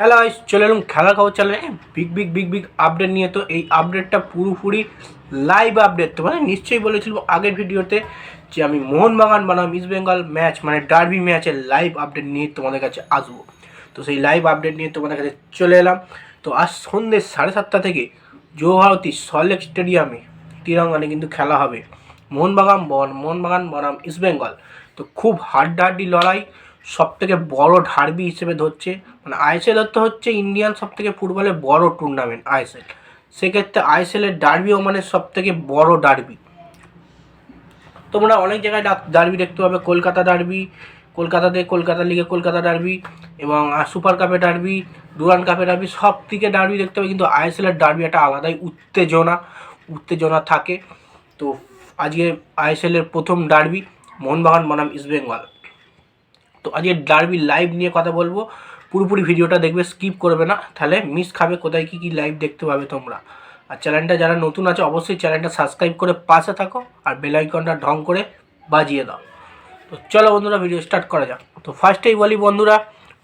Hello guys চলে এলাম খেলার খবর চ্যানেলে big big big big update নিয়ে। তো এই আপডেটটা পুরোপুরি লাইভ আপডেট তো মানে নিশ্চয়ই বলেছিল আগের ভিডিওতে যে আমি মোহনবাগান বনাম ইস্ট বেঙ্গল ম্যাচ মানে ডার্বি ম্যাচের লাইভ আপডেট নিয়ে তোমাদের কাছে আসব। তো সেই লাইভ আপডেট নিয়ে তোমাদের কাছে চলে এলাম। তো আজ সন্ধ্যে সাড়ে সাতটা থেকে যুবভারতী সল্লেক স্টেডিয়ামে তিরঙ্গানে কিন্তু খেলা হবে। মোহনবাগান বন মোহনবাগান বনাম ইস্ট বেঙ্গল তো খুব হাড্ডাহাড্ডি লড়াই। সব থেকে বড় ডার্বি হিসেবে ধরছে মানে আইএসএল তো হচ্ছে ইন্ডিয়ান সব থেকে ফুটবলের বড় টুর্নামেন্ট আইএসএল। সেক্ষেত্রে আইএসএলের ডার্বিও মানে সব থেকে বড় ডার্বি তোমরা অনেক জায়গায় ডার্বি দেখতে পাবে, কলকাতা ডার্বি কলকাতাতে কলকাতা লিগে কলকাতা ডার্বি এবং সুপার কাপে ডার্বি ডুরান কাপে ডার্বি সব দিকে ডার্বি দেখতে পাবে, কিন্তু আইএসএলের ডার্বি একটা আলাদাই উত্তেজনা উত্তেজনা থাকে। তো, আজকে আইএসএলের প্রথম ডার্বি মোহনবাগান বনাম ইস্টবেঙ্গল তো আজকে ডার্বি লাইভ নিয়ে কথা বলব। পুরোপুরি ভিডিওটা দেখবে স্কিপ করবে না। তাহলে মিস খাবে কোথায়, কী কী লাইভ দেখতে পাবে তোমরা। আর চ্যানেলটা যারা নতুন আছে, অবশ্যই চ্যানেলটা সাবস্ক্রাইব করে পাশে থাকো আর বেলাইকনটা ঢং করে বাজিয়ে দাও। তো চলো বন্ধুরা ভিডিও স্টার্ট করা যাক। তো ফার্স্টেই বলি বন্ধুরা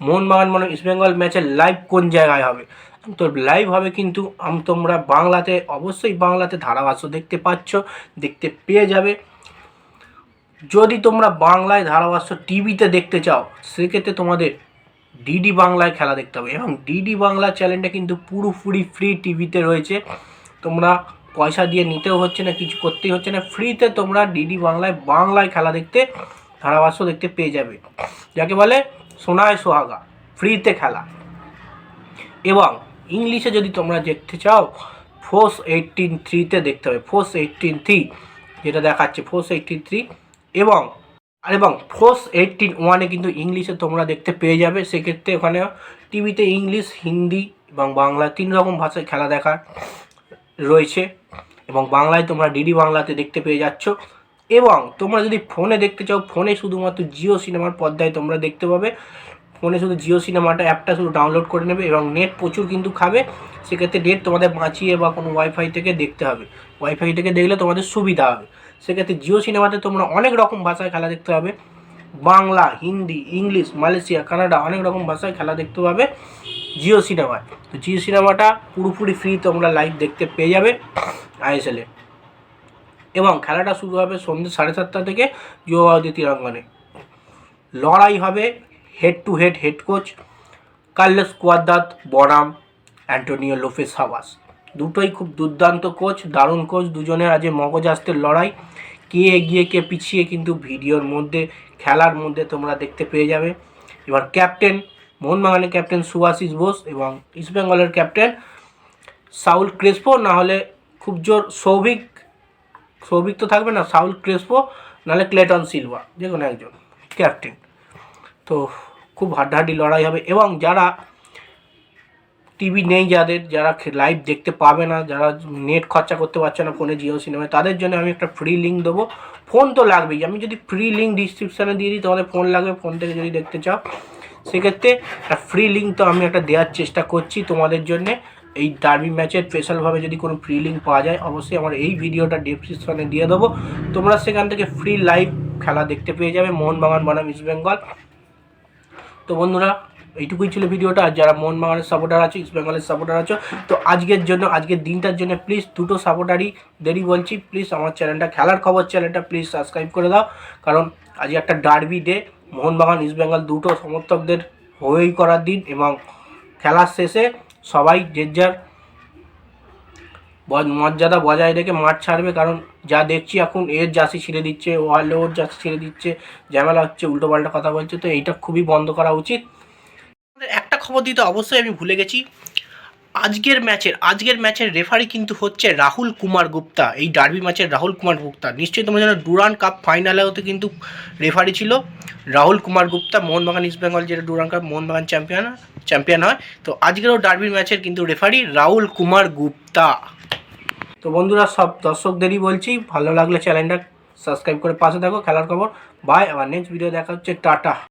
মোহনবাগান মানে ইস্টবেঙ্গল ম্যাচের লাইভ কোন জায়গায় হবে? তো লাইভ হবে কিন্তু আম তোমরা বাংলাতে, অবশ্যই বাংলাতে ধারাভাষ্য দেখতে পাচ্ছ, দেখতে পেয়ে যাবে। যদি তোমরা বাংলায় ধারাভাষ্য টিভিতে দেখতে চাও, সেক্ষেত্রে তোমাদের ডিডি বাংলায় খেলা দেখতে হবে। এবং ডিডি বাংলা চ্যানেলটা কিন্তু পুরোপুরি ফ্রি টিভিতে রয়েছে। তোমরা পয়সা দিয়ে নিতেও হচ্ছে না, কিছু করতেই হচ্ছে না। ফ্রিতে তোমরা ডিডি বাংলায় বাংলায় খেলা দেখতে, ধারাভাষ্য দেখতে পেয়ে যাবে। যাকে বলে সোনায় সোহাগা, ফ্রিতে খেলা। এবং ইংলিশে যদি তোমরা দেখতে চাও, ফোর্স এইটিন থ্রিতে দেখতে হবে। ফোর্স এইটিন থ্রি, যেটা দেখাচ্ছে, ফোর্স এইটিন থ্রি এবং, আর এবং ফোর্স এইটিন ওয়ানে কিন্তু ইংলিশে তোমরা দেখতে পেয়ে যাবে, সেক্ষেত্রে ওখানে টিভিতে ইংলিশ, হিন্দি এবং বাংলা তিন রকম ভাষায় খেলা দেখার রয়েছে এবং বাংলায় তোমরা ডিডি বাংলাতে দেখতে পেয়ে যাচ্ছ। এবং তোমরা যদি ফোনে দেখতে চাও, ফোনে শুধুমাত্র জিও সিনেমার পর্দায় তোমরা দেখতে পাবে। ফোনে শুধু জিও সিনেমাটা অ্যাপটা শুধু ডাউনলোড করে নেবে এবং নেট প্রচুর কিন্তু খাবে। সেক্ষেত্রে নেট তোমাদের বাঁচিয়ে বা কোনো ওয়াইফাই থেকে দেখতে হবে। ওয়াইফাই থেকে দেখলে তোমাদের সুবিধা হবে। সেক্ষেত্রে জিও সিনেমাতে তোমরা অনেক রকম ভাষায় খেলা দেখতে পাবে। Bangla, Hindi, English, Malaysia, Canada অনেক রকম ভাষায় খেলা দেখতে পাবে জিও সিনেমায় তো জিও সিনেমাটা পুরোপুরি ফ্রি তোমরা লাইভ দেখতে পেয়ে যাবে আইএসএলে এবং খেলাটা শুরু হবে সন্ধ্যে সাড়ে সাতটা থেকে যুবভারতী তিরঙ্গনে। লড়াই হবে head to head head coach Carles Cuadrat বনাম অ্যান্টোনিও লোফেস হাওয়াস দুটোই খুব দুর্দান্ত কোচ দারুণ কোচ দুজনের আজ মগজাস্তের লড়াই। কে এগিয়ে, কে পিছিয়ে কিন্তু ভিডিওর মধ্যে, খেলার মধ্যে তোমরা দেখতে পেয়ে যাবে। এবার ক্যাপ্টেন মোহনবাগানের ক্যাপ্টেন সুভাশিস বোস এবং ইস্টবেঙ্গলের ক্যাপ্টেন সাউল ক্রেসপো না হলে খুব জোর সৌভিক সৌভিক তো থাকবে না, সাউল ক্রেসপো, নাহলে ক্লেটন সিলভা, যে কোনো একজন। ক্যাপ্টেন তো খুব হাড্ডাহাড্ডি লড়াই হবে এবং যারা টিভি নেই যাদের, যারা লাইভ দেখতে পাবে না, যারা নেট খরচা করতে পারছে না ফোনে জিও সিনেমায়, তাদের জন্য আমি একটা ফ্রি লিঙ্ক দেবো। ফোন তো লাগবেই। আমি যদি ফ্রি লিঙ্ক ডিসক্রিপশানে দিয়ে দিই তাহলে ফোন লাগবে ফোন থেকে যদি দেখতে চাও, সেক্ষেত্রে একটা ফ্রি লিঙ্ক তো আমি একটা দেওয়ার চেষ্টা করছি তোমাদের জন্যে। এই ডার্বি ম্যাচের স্পেশালভাবে যদি কোনো ফ্রি লিঙ্ক পাওয়া যায়, অবশ্যই আমার এই ভিডিওটা ডিসক্রিপশনে দিয়ে দেবো। তোমরা সেখান থেকে ফ্রি লাইভ খেলা দেখতে পেয়ে যাবে। মোহনবাগান বনাম ইস্ট বেঙ্গল। তো বন্ধুরা, এইটুকুই ছিল ভিডিওটা। আর যারা মোহনবাগানের সাপোর্টার আছে ইস্ট বেঙ্গলের সাপোর্টার আছো, তো আজকের জন্য, আজকের দিনটার জন্য প্লিজ দুটো সাপোর্টারই দেরি বলছি। প্লিজ আমার চ্যানেলটা খেলার খবর চ্যানেলটা প্লিজ সাবস্ক্রাইব করে দাও। কারণ আজ একটা derby day Mohun Bagan east Bengal দুটো সমর্থকদের হয়েই করার দিন এবং খেলার শেষে সবাই যে যার মর্যাদা বজায় রেখে মাঠ ছাড়বে। কারণ যা দেখছি এখন, এর জার্সি ছিঁড়ে দিচ্ছে, ও হারলে ওর জার্সি ছিঁড়ে দিচ্ছে, ঝামেলা হচ্ছে, উল্টোপাল্টা কথা বলছে, তো এইটা খুবই বন্ধ করা উচিত। একটা খবর দিতে অবশ্যই আমি ভুলে গেছি। আজকের ম্যাচের আজকের ম্যাচের রেফারি কিন্তু হচ্ছে রাহুল কুমার গুপ্তা, এই ডার্বি ম্যাচের রাহুল কুমার গুপ্তা। নিশ্চয়ই তোমরা জানো, ডুরান কাপ ফাইনালেওতে কিন্তু রেফারি ছিল। রাহুল কুমার গুপ্তা মোহনবাগান ইস্ট বেঙ্গল যেটা Durand cup Mohun Bagan champion champion হয়। তো আজকেরও ডার্বি ম্যাচের কিন্তু রেফারি রাহুল কুমার গুপ্তা। তো বন্ধুরা সব দর্শকদেরই বলছি, ভালো লাগলে চ্যানেলটা সাবস্ক্রাইব করে পাশে থাকো। খেলার খবর বাই আবার নেক্সট ভিডিও দেখা হচ্ছে, টাটা।